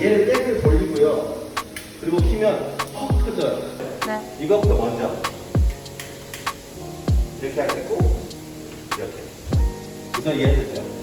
얘를 땡을 돌리고요. 그리고 키면 퍽 터져요. 네. 이것부터 먼저. 이렇게 하시고, 이렇게. 우선 이해해주세요.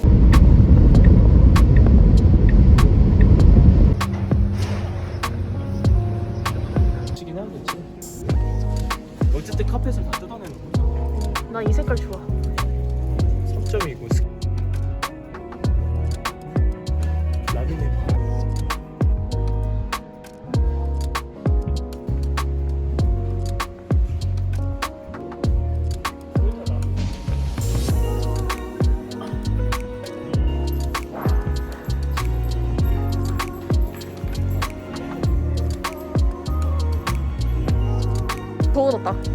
딱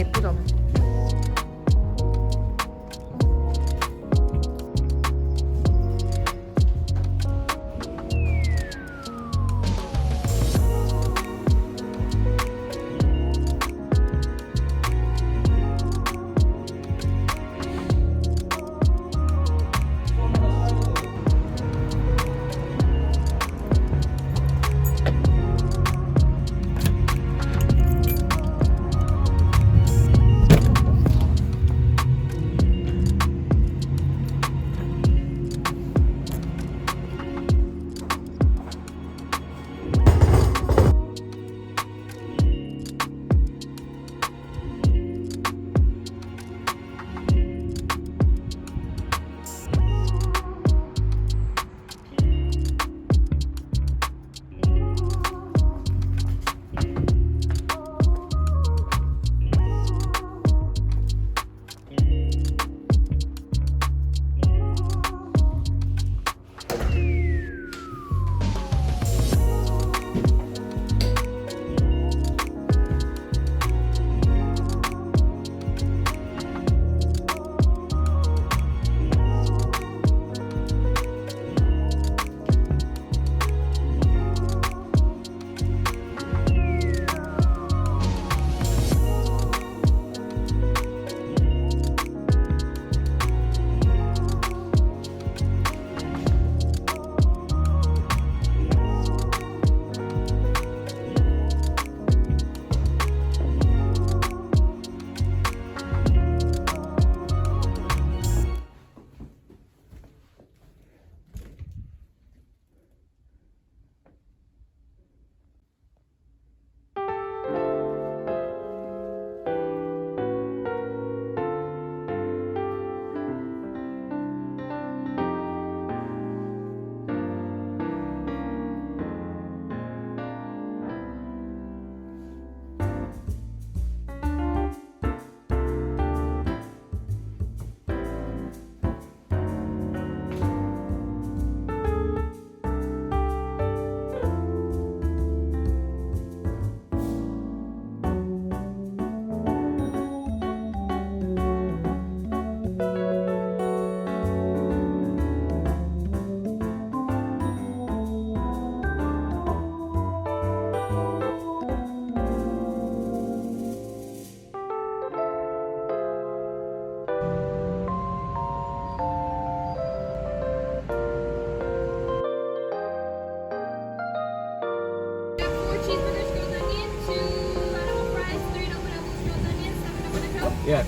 예쁘잖아.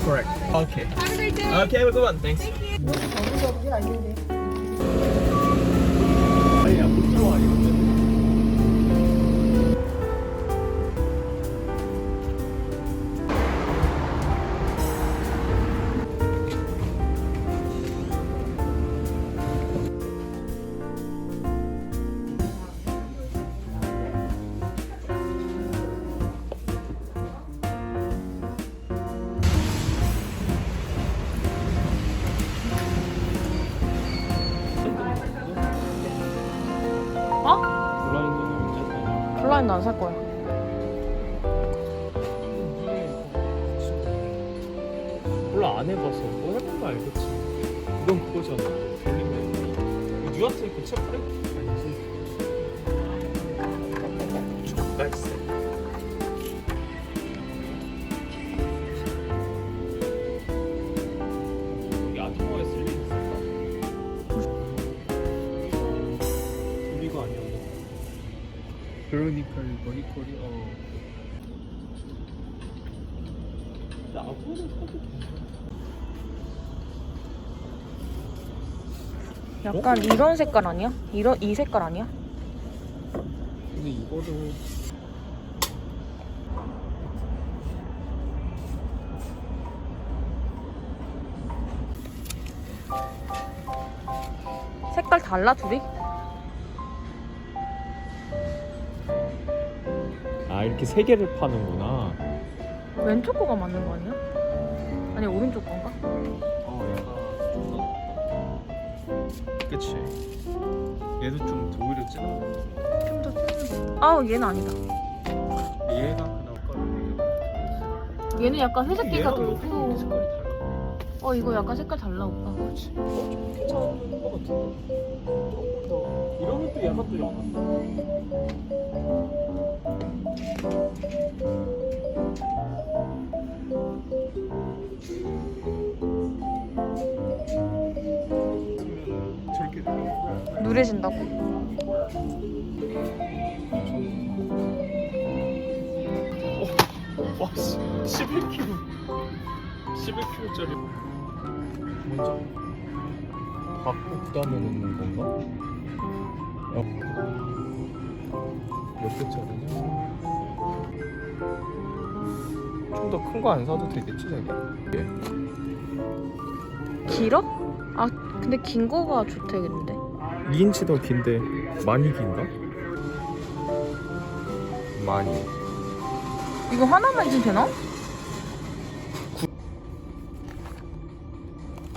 Correct. Okay. Have a great day. Okay, have a good one. Thanks. 아니 안살 그러니까 머리콜이 어 사도 약간 이런 색깔 아니야? 이런 이 색깔 아니야? 근데 이거를 색깔 달라 둘이? 아 이렇게 세 개를 파는구나. 왼쪽 거가 맞는 거 아니야? 아니 오른쪽 건가? 어 약간 그치. 얘도 좀 오히려 진하. 좀 더. 아우 얘는 아니다. 얘가 나올까? 얘는 약간 회색기가 돌고. 색깔이 달라. 어 이거 약간 색깔 달라 오빠. 그렇지. 어좀 괜찮은 것 같은데. 조금 더 이러면 또 얘가 또. 저 누래진다고? 와, 씨, 11kg. 11kg짜리. 먼저 그다음에 넣는 건가? 어. 몇 개짜리냐? 좀 더 큰 거 안 사도 되겠지, 자기야? 예. 길어? 아 근데 긴 거가 좋대겠는데. 2인치 더 긴데 많이 긴가? 많이. 이거 하나만 있으면 되나?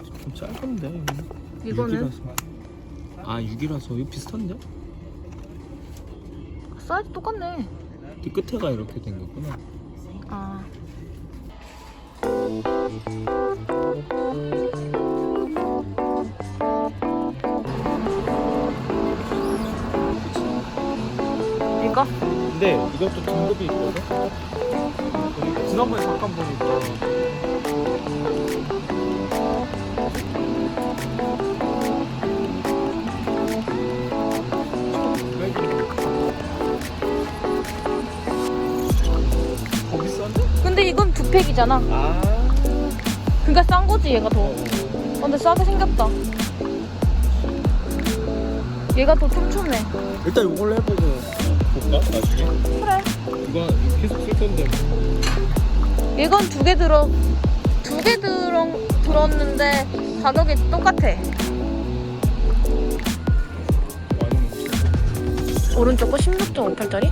좀 짧은데 이거는 6이라서. 아 6이라서 이거 비슷한데? 사이즈 똑같네. 이 끝에가 이렇게 된 거구나 아 거? 근데 이것도 등급이 있거든? 지난번에 잠깐 보니까 더 비싼데? 근데 이건 두 팩이잖아. 아 그러니까 싼 거지 얘가 더. 어, 근데 싸게 생겼다. 얘가 더 촘촘해. 일단 이걸로 해보고 볼까? 나중에? 그래. 이거 계속 쓸 건데 뭐. 이건 두 개 들어. 두 개 들어 들었는데 가격이 똑같아. 오른쪽 거 16.58짜리?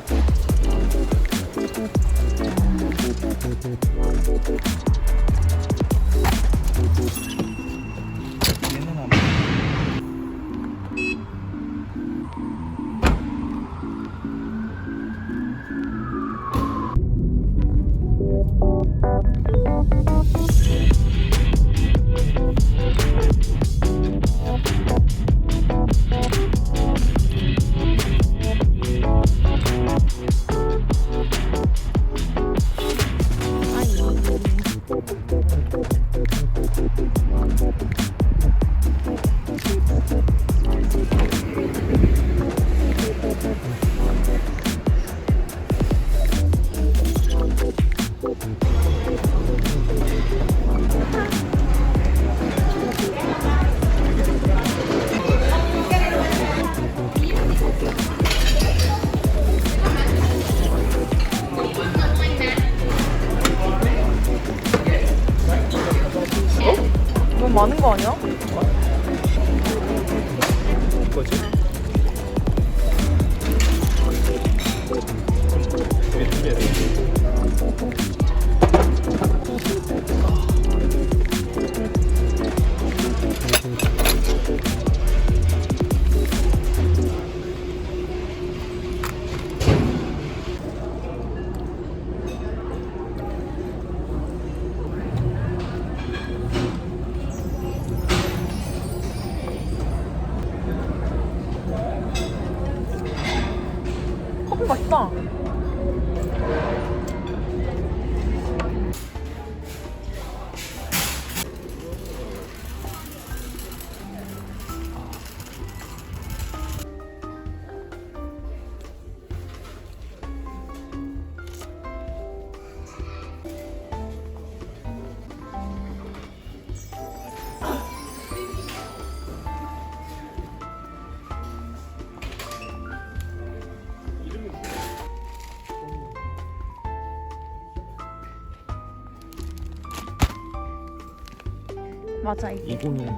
맞아 이게. 이거는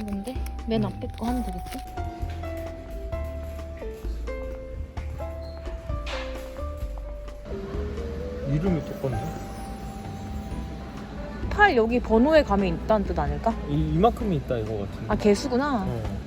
이건데 맨 앞에 거 하면 되겠지? 이름이 똑같네. 팔 여기 번호에 가면 있다는 뜻 아닐까? 이, 이만큼이 있다 이거 같은데. 아 개수구나. 어.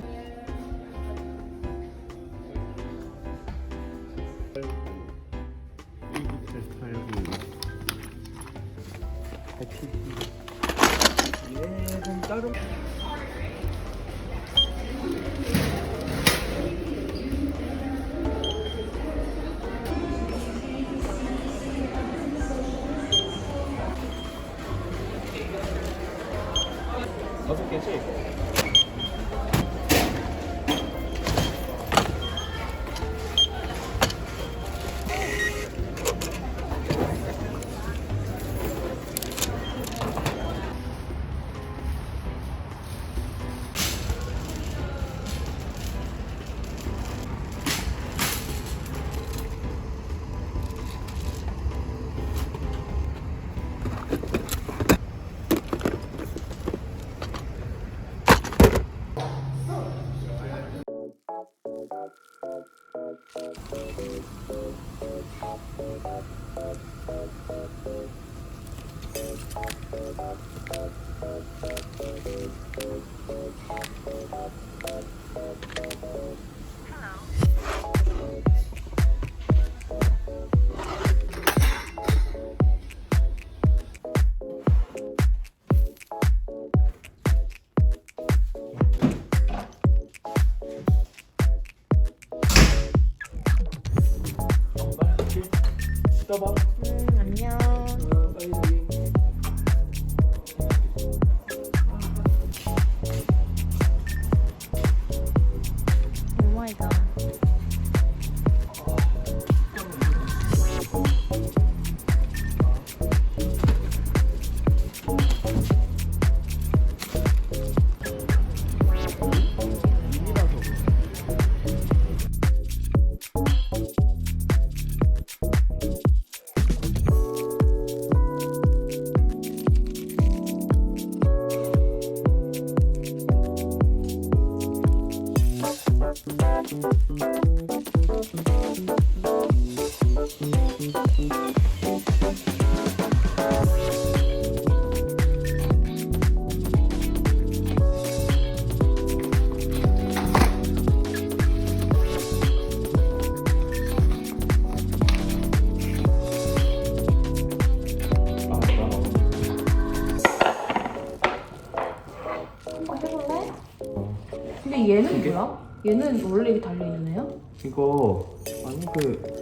근데 얘는 뭐야? 얘는 원래 이게 달려있는 애야? 이거 아니 그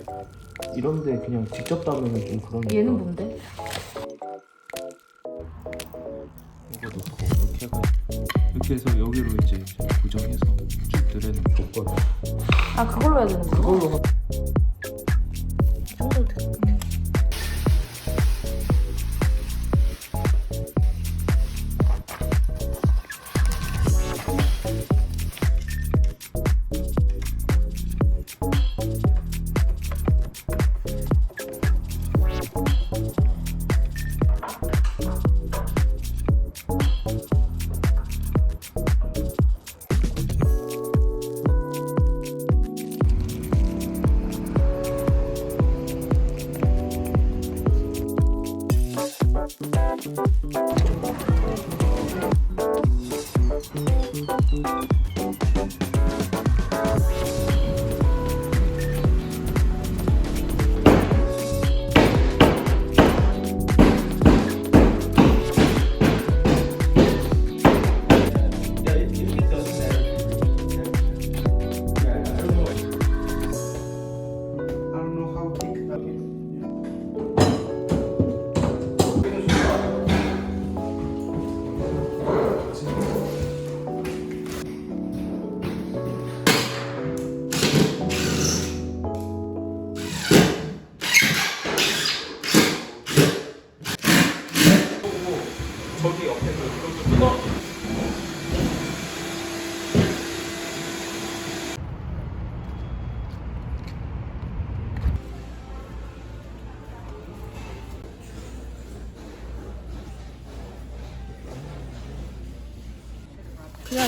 이런데 그냥 직접 담으면 좀 그러니까 얘는 뭔데? 이거 넣고 이렇게 해가 이렇게 해서 여기로 이제 고정해서 쭉 늘어놓고 아 그걸로 해야 되는 거야? 그걸로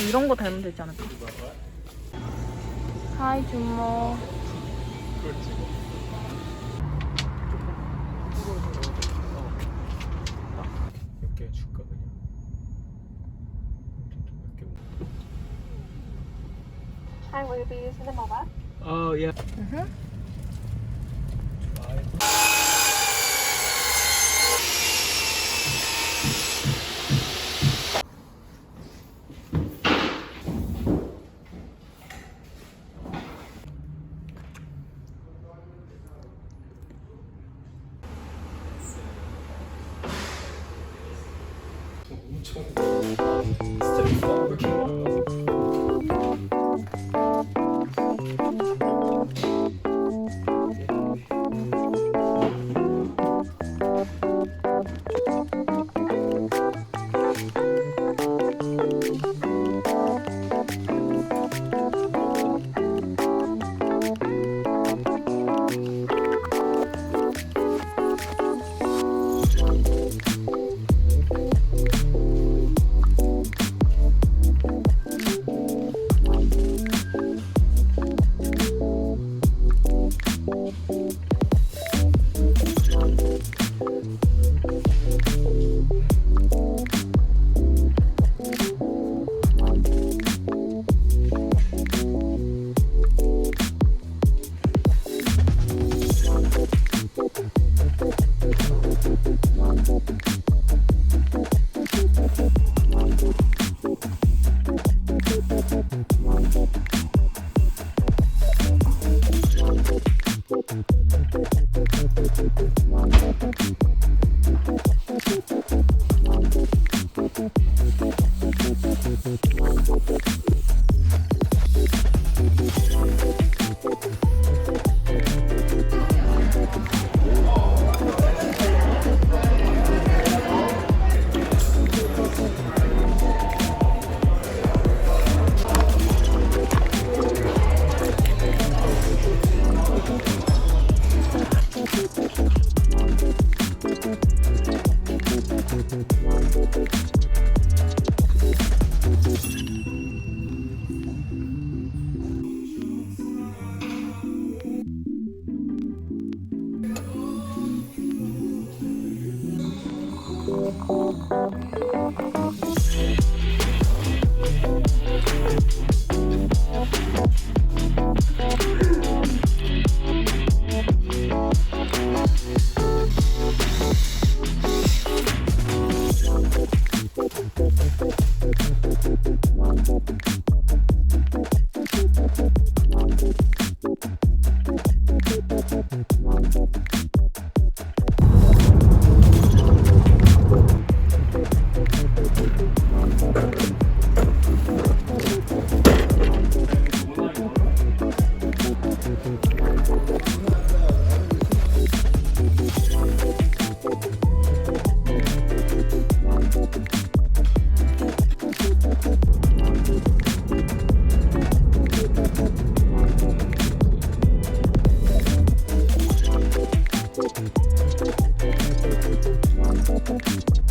이런 거 달면 되지 않을까? 하이 주모. 그렇지. 몇개 줄까 그냥? 몇 개? Hi, will you be using the mobile? 어, 예. 으 Thank you.